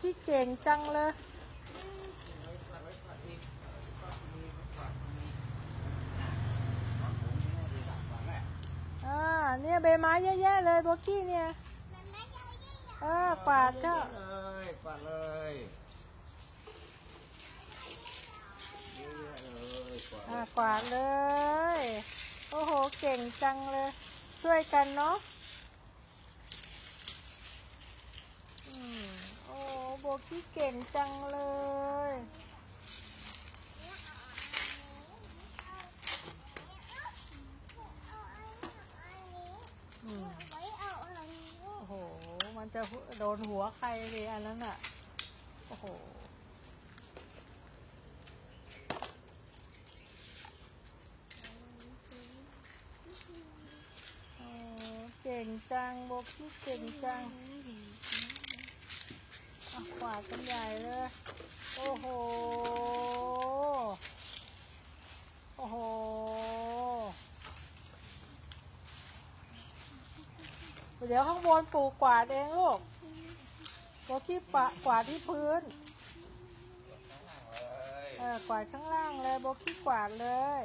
กี้เก่งจังเลย อ่า เนี่ยใบไม้เยอะแยะเลยโบกี้เนี่ย เออกวาดก็เลยกวาดเลยเยอะๆเลยกวาดอ่ากวาดเลย โอ้โห เก่งจังเลย ช่วยกันเนาะอืมโอ้โบกี้เก่งจังเลย โอ้โห มันจะโดนหัวใครเลยอันนั้นอะ โอ้โหเก่งจังโบกี้เก่งจัง อะขวาดกันใหญ่เลย โอ้โห โอ้โห เดี๋ยวข้างบนปลูกกวาดเองลูกโบกี้ปะกวาดที่พื้นเออกวาดข้างล่างเลยโบกี้กวาดเลย